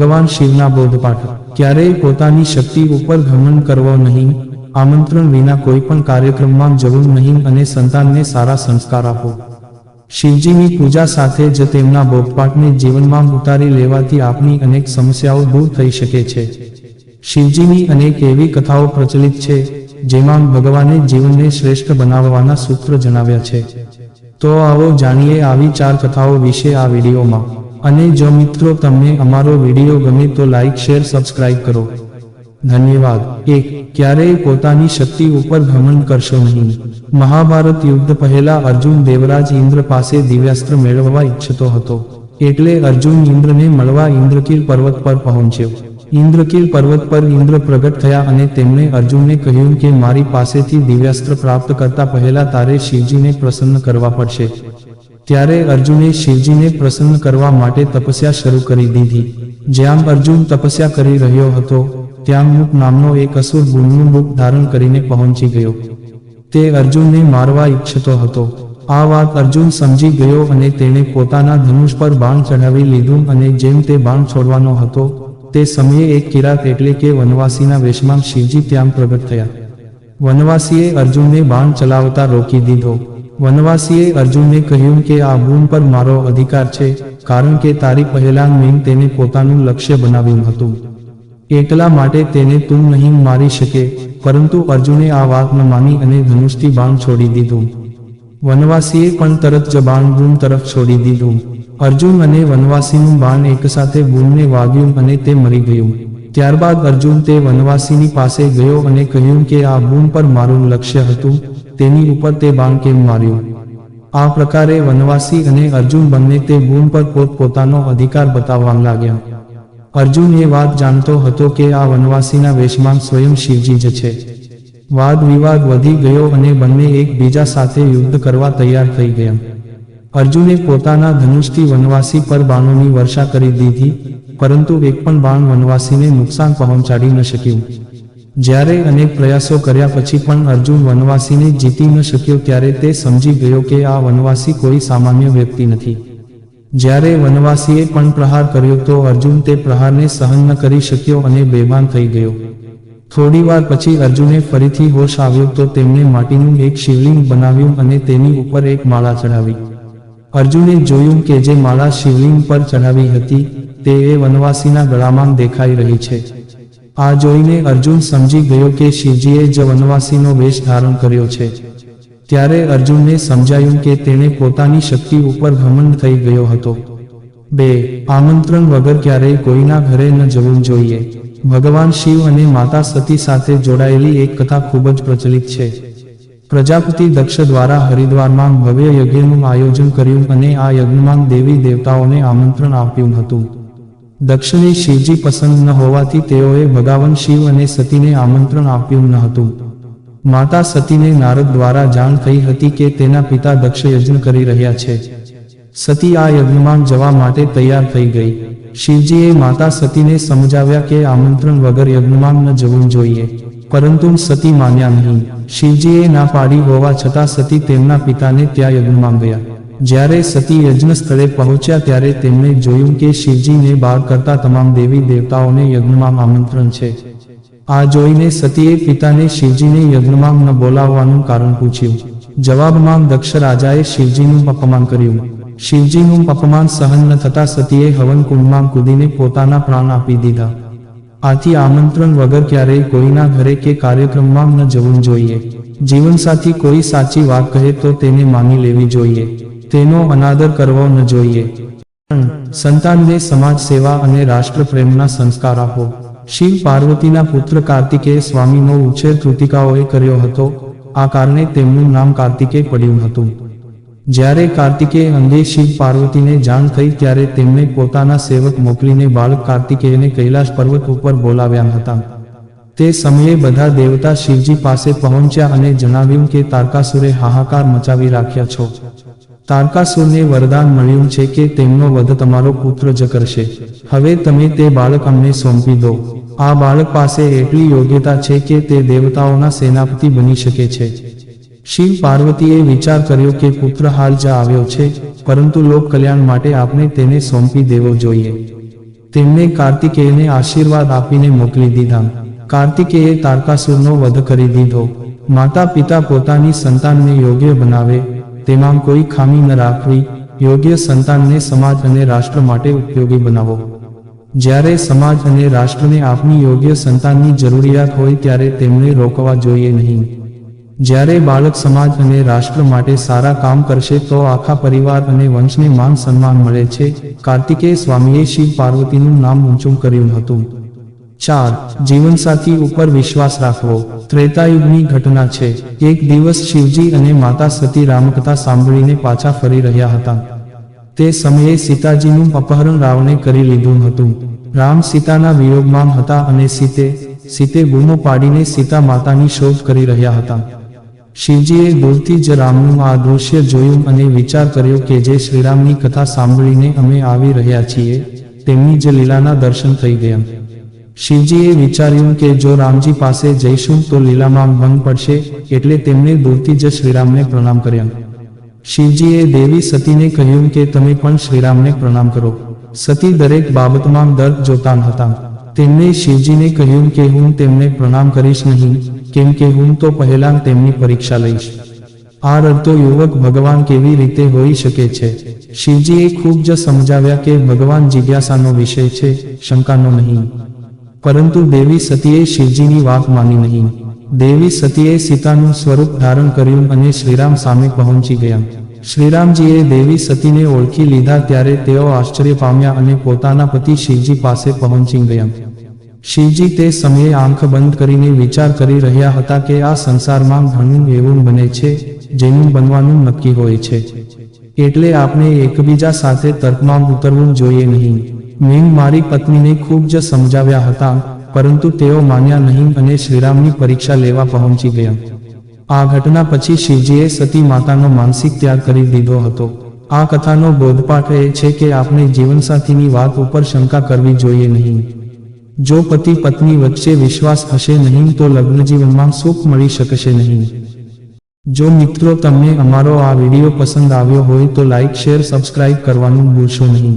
ભગવાન શિવના બોધપાઠ. ક્યારેય પોતાની શક્તિ ઉપર ઘમંડ કરવો નહીં, આમંત્રણ વિના કોઈ પણ કાર્યક્રમમાં જવું નહીં અને સંતાનને સારા સંસ્કાર આપો. શિવજીની પૂજા સાથે જ તેમના બોધપાઠને જીવનમાં ઉતારી લેવાથી આપની અનેક સમસ્યાઓ દૂર થઈ શકે છે. શિવજીની અનેક એવી કથાઓ પ્રચલિત છે, જેમાં ભગવાને જીવનને શ્રેષ્ઠ બનાવવાના સૂત્ર જણાવ્યા છે. તો આવો જાણીએ આવી ચાર કથાઓ વિશે આ વિડીયોમાં. અને જો મિત્રો તમને અમારો વીડિયો ગમે તો લાઈક શેર સબસ્ક્રાઇબ કરો. ધન્યવાદ. એક, ક્યારેય પોતાની શક્તિ ઉપર ઘમંડ કરશો નહીં. મહાભારત યુદ્ધ પહેલા અર્જુન દેવરાજ ઇન્દ્ર પાસે દિવ્યાસ્ત્ર મેળવવા ઈચ્છતો હતો. એટલે અર્જુન ઇન્દ્રને મળવા ઇન્દ્રકીર પર્વત પર પહોંચ્યો. ઇન્દ્રકીર પર્વત પર ઇન્દ્ર પ્રગટ થયા અને તેમણે અર્જુનને કહ્યું કે મારી પાસેથી દિવ્યાસ્ત્ર પ્રાપ્ત કરતા પહેલા તારે શિવજીને પ્રસન્ન કરવા પડશે. ત્યારે અર્જુને શિવજીને પ્રસન્ન કરવા માટે તપસ્યા શરૂ કરી દીધી. જ્યાં અર્જુન તપસ્યા કરી રહ્યો હતો, ત્યાં મુક નામનો એક અસુર ગુણનું રૂપ ધારણ કરીને પહોંચી ગયો. તે અર્જુનને મારવા ઈચ્છતો હતો. આ વાત અર્જુન સમજી ગયો અને તેણે પોતાના ધનુષ પર બાણ ચઢાવી લીધું અને જેમ તે બાણ છોડવાનો હતો, તે સમયે એક કિરાત એટલે કે વનવાસીના વેશમાં શિવજી ત્યાં પ્રગટ થયા. વનવાસીએ અર્જુનને બાણ ચલાવતા રોકી દીધો. વનવાસીએ અર્જુનને કહ્યું કે આ ભૂમ પર મારો અધિકાર છે, કારણ કે તારી પહેલાં મેં તેને પોતાનું લક્ષ્ય બનાવ્યું હતું. એટલા માટે તેને તું નહીં મારી શકે, પરંતુ અર્જુને આ વાત ન માની અને ધનુષથી બાણ છોડી દીધું. વનવાસીએ પણ તરત જ બાણ ભૂમ તરફ છોડી દીધું. અર્જુન અને વનવાસીનું બાણ એકસાથે ભૂમને વાગ્યું અને તે મરી ગયું. ત્યારબાદ અર્જુન તે વનવાસીની પાસે ગયો અને કહ્યું કે આ ભૂમ પર મારું લક્ષ્ય હતું તેની ઉપર તે બાણ કેમ માર્યું. આ પ્રકારે વનવાસી અને અર્જુન બંને તે ભૂમ પર પોતપોતાનો અધિકાર બતાવવા લાગ્યા. અર્જુન એ વાત જાણતો હતો કે આ વનવાસીના વેશમાં સ્વયં શિવજી જ છે. વાદ વિવાદ વધી ગયો અને બંને એકબીજા સાથે યુદ્ધ કરવા તૈયાર થઈ ગયા. અર્જુને પોતાના ધનુષથી વનવાસી પર બાણોની વર્ષા કરી દીધી, પરંતુ એક પણ બાણ વનવાસીને નુકસાન પહોંચાડી ન શક્યું. જ્યારે અનેક પ્રયાસો કર્યા પછી પણ અર્જુન વનવાસીને જીતી ન શક્યો ત્યારે તે સમજી ગયો કે આ વનવાસી કોઈ સામાન્ય વ્યક્તિ નથી. જ્યારે વનવાસીએ પણ પ્રહાર કર્યો તો અર્જુન તે પ્રહારને સહન ન કરી શક્યો અને બેભાન થઈ ગયો. થોડી વાર પછી અર્જુને ફરીથી હોશ આવ્યો તો તેમણે માટીનું એક શિવલિંગ બનાવ્યું અને તેની ઉપર એક માળા ચઢાવી. અર્જુને જોયું કે જે માળા શિવલિંગ પર ચઢાવી હતી તે એ વનવાસીના ગળામાં દેખાઈ રહી છે. આ જોઈને અર્જુન સમજી ગયો કે શિવજીએ જ વનવાસીનો વેશ ધારણ કર્યો છે. ત્યારે અર્જુનને સમજાયું કે તેણે પોતાની શક્તિ ઉપર ઘમંડ થઈ ગયો હતો. બે, આમંત્રણ વગર ક્યારેય કોઈના ઘરે ન જવું જોઈએ. ભગવાન શિવ અને માતા સતી સાથે જોડાયેલી એક કથા ખૂબ જ પ્રચલિત છે. પ્રજાપતિ દક્ષ દ્વારા હરિદ્વારમાં ભવ્ય યજ્ઞનું આયોજન કર્યું અને આ યજ્ઞમાં દેવી દેવતાઓને આમંત્રણ આપ્યું હતું. દક્ષને શિવજી પસંદ ન હોવાથી તેઓએ ભગાવન શિવ અને સતીને આમંત્રણ આપ્યું ન હતું. માતા સતીને નારદ દ્વારા જાણ થઈ હતી કે તેના પિતા દક્ષ યજ્ઞ કરી રહ્યા છે. સતી આ યજ્ઞમાં જવા માટે તૈયાર થઈ ગઈ. શિવજીએ માતા સતીને સમજાવ્યા કે આમંત્રણ વગર યજ્ઞમાં ન જવું જોઈએ. પરંતુ સતી માન્યા નહીં. શિવજીએ ના પાડી હોવા છતાં સતી તેમના પિતાને ત્યાં યજ્ઞમાં ગયા. જ્યારે સતી યજ્ઞ સ્થળે પહોંચ્યા ત્યારે તેમણે જોયું કે શિવજીને બાળ કરતા તમામ દેવી દેવતાઓને યજ્ઞમાં આમંત્રણ છે. આ જોઈને સતીએ પિતાને શિવજીને યજ્ઞમાં ન બોલાવવાનું કારણ પૂછ્યું. જવાબમાં દક્ષ રાજાએ શિવજીનું અપમાન કર્યું. શિવજીનું અપમાન સહન ન થતા સતીએ હવન કુંડમાં કૂદીને પોતાના પ્રાણ આપી દીધા. આથી આમંત્રણ વગર ક્યારેય કોઈના ઘરે કે કાર્યક્રમમાં ન જવું જોઈએ. જીવનસાથી કોઈ સાચી વાત કહે તો તેને માની લેવી જોઈએ. તેનો અનાદર કરવો ન જોઈએ. સંતાનને સમાજ સેવા અને રાષ્ટ્રપ્રેમના સંસ્કાર આપો શિવ પાર્વતીના પુત્ર કાર્તિકેય સ્વામીનો ઉછેર કૃતિકાઓએ કર્યો હતો. આ કારણે તેમનું નામ કાર્તિકેય પડ્યું હતું. જ્યારે કાર્તિકેય અંગે શિવ પાર્વતીને જાણ થઈ ત્યારે તેમણે પોતાના સેવક મોકલીને બાળક કાર્તિકેયને કૈલાશ પર્વત ઉપર બોલાવ્યા હતા. તે સમયે બધા દેવતા શિવજી પાસે પહોંચ્યા અને જણાવ્યું કે તારકાસુરે હાહાકાર મચાવી રાખ્યા છો. તારકાસુરને વરદાન મળ્યું છે કે તેમનો વધ તમારો પુત્ર જ કરશે. હવે તમે તે બાળક અમને સોંપી દો. આ બાળક પાસે એટલી યોગ્યતા છે કે તે દેવતાઓના સેનાપતિ બની શકે છે. શિવ પાર્વતીએ વિચાર કર્યો કે પુત્ર હાલ જ આવ્યો છે, પરંતુ લોક કલ્યાણ માટે આપણે તેને સોંપી દેવો જોઈએ. તેમણે કાર્તિકેયને આશીર્વાદ આપીને મોકલી દીધા. કાર્તિકેયે તારકાસુરનો વધ કરી દીધો. માતા પિતા પોતાની સંતાનને યોગ્ય બનાવે તેમાં કોઈ ખામી ન રાખવી, યોગ્ય સંતાનને સમાજ અને રાષ્ટ્ર માટે ઉપયોગી બનાવો. જ્યારે સમાજ અને રાષ્ટ્રને આપની યોગ્ય સંતાનની જરૂરિયાત હોય ત્યારે તેમને રોકવા જોઈએ નહીં. જ્યારે બાળક સમાજ અને રાષ્ટ્ર માટે સારા કામ કરશે તો આખા પરિવાર અને વંશને માન સન્માન મળે છે. કાર્તિકેય સ્વામીએ શિવ પાર્વતીનું નામ ઊંચું કર્યું હતું. ચાર, જીવનસાથી ઉપર વિશ્વાસ રાખવો. ત્રેતાયુગની ઘટના છે. એક દિવસ શિવજી અને માતા સતી રામકથા સાંભળીને પાછા ફરી રહ્યા હતા. તે સમયે સીતાજીનું અપહરણ રાવણે કરી લીધું હતું. રામ સીતાના વિયોગમાં હતા અને સીતે સીતે બૂમો પાડીને સીતા માતાની શોધ કરી રહ્યા હતા. શિવજીએ દૂરથી જ રામનું આ દૃશ્ય જોયું અને વિચાર કર્યો કે જે શ્રીરામની કથા સાંભળીને અમે આવી રહ્યા છીએ, તેમની જ લીલાના દર્શન થઈ ગયા. શિવજીએ વિચાર્યું કે જો રામજી પાસે જઈશું તો લીલામાં ભંગ પડશે, એટલે તેમણે દૂરથી જ શ્રીરામને પ્રણામ કર્યા. શિવજીએ દેવી સતીને કહ્યું કે તમે પણ શ્રીરામને પ્રણામ કરો. સતી દરેક બાબતમાં દર્દ જોતા હતા તેમણે શિવજીને કહ્યું કે હું તેમને પ્રણામ કરીશ નહીં, કેમ કે હું તો પહેલા તેમની પરીક્ષા લઈશ. આ રડતો યુવક ભગવાન કેવી રીતે હોઈ શકે છે? શિવજીએ ખૂબ જ સમજાવ્યા કે ભગવાન જિજ્ઞાસાનો વિષય છે, શંકાનો નહીં. પરંતુ દેવી સતીએ શિવજીની વાત માની નહીં. દેવી સતીએ સીતાનું સ્વરૂપ ધારણ કર્યું અને શ્રીરામ સામે પહોંચી ગયા. શ્રીરામજીએ દેવી સતીને ઓળખી લીધા ત્યારે તેઓ આશ્ચર્ય પામ્યા અને પોતાના પતિ શિવજી પાસે પહોંચી ગયા. શિવજી તે સમયે આંખ બંધ કરીને વિચાર કરી રહ્યા હતા કે આ સંસારમાં ઘણું એવું બને છે, જેનું બનવાનું નક્કી હોય છે. એટલે આપણે એકબીજા સાથે તર્કમાં ઉતરવું જોઈએ નહીં. મેં મારી પત્નીને ખૂબ જ સમજાવ્યા હતા, પરંતુ તેઓ માન્યા નહીં અને શ્રીરામની પરીક્ષા લેવા પહોંચી ગયા. આ ઘટના પછી શિવજીએ સતી માતાનો માનસિક ત્યાગ કરી દીધો હતો. આ કથાનો બોધપાઠ એ છે કે આપણે જીવનસાથીની વાત ઉપર શંકા કરવી જોઈએ નહીં. જો પતિ પત્ની વચ્ચે વિશ્વાસ હશે નહીં તો લગ્ન જીવનમાં સુખ મળી શકશે નહીં. જો મિત્રો તમને અમારો આ વીડિયો પસંદ આવ્યો હોય તો લાઇક શેર, સબસ્ક્રાઇબ કરવાનું ભૂલશો નહીં.